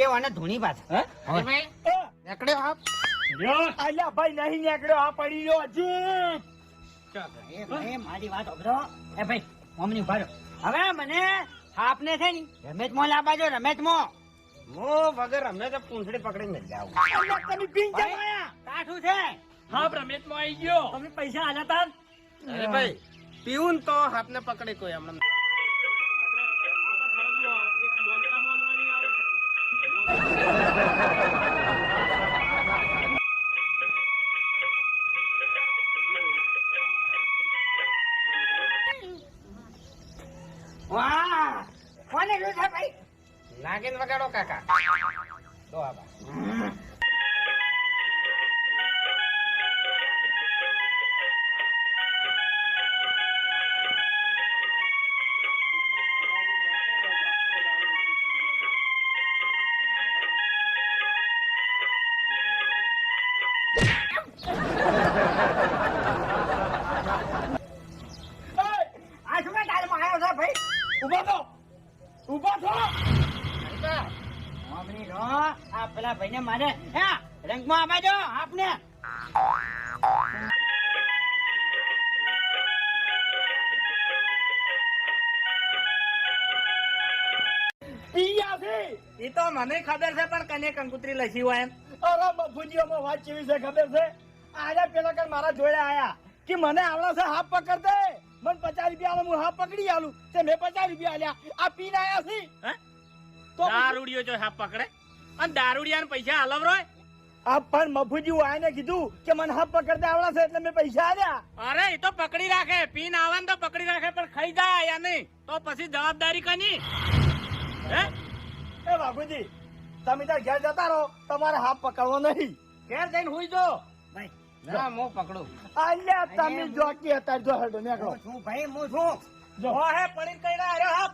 કેવાને ધૂણી પાછ. હે? નીકળ્યો આપ અલ્યા ભાઈ નહીં નીકળ્યો આ પડી ગયો હજી મારી વાત સાંભળો એ ભાઈ મમ્મી ઊભા હવે મને આપને છે ને રમેશ મોં લાવવા જો રમેશ મોં. હું વગર અમે તો પૂંછડી પકડીને જ જાઉં તમે પીન જમાયા કાઠું છે. હા રમેશમાં આવી ગયો. તમે પૈસા આલ્યા તા અરે ભાઈ પીવું ને તો હાથને પકડી કોઈ હમણાં. વાહ કોને જોયું છે ભાઈ નાગીને વગાડો કાકા દો આ બા. આ ઊભા થો. ઊભા થો. મમ્મી રો આ પેલા ભાઈને મારે હે રંગમાં આવા જો આપને. પીયા તો મને ખબર છે પણ કને કંકુત્રી લસી હોય એમ. અરે બફુજીઓમાં વાત કેવી છે ખબર છે? આજે પેલા કઈ મારા જોડે આયા. કે મને આવડે છે હાફ પકડ દે. મને પચાસ રૂપિયા આલે, હું હાફ પકડી આલું. તે મેં પચાસ રૂપિયા આલ્યા. આ પીને આયા છે. હે? તો દારૂડિયો જો હા પકડે. અને દારૂડિયાને પૈસા હલવ રોય? આ પણ મફુજી આને કીધું કે મને હાફ પકડતા આવડા છે એટલે મેં પૈસા આલ્યા. અરે એ તો પકડી રાખે. પીન આવે તો પકડી રાખે પણ ખાઈ જાય યા નહીં. તો પછી જવાબદારી કની? હે? એ બાપુજી તમે ત્યાં ઘેર જતા રહો. તમારે હાફ પકડવો નહીં. ઘેર જઈને હુઈ જો. ભાઈ ના હું પકડું. અલ્યા તમે જોકી હતા જો હેડો નીકળો. હું છું ભાઈ હું છું જો. હો હે પડી કઈ ના અરે હાપ.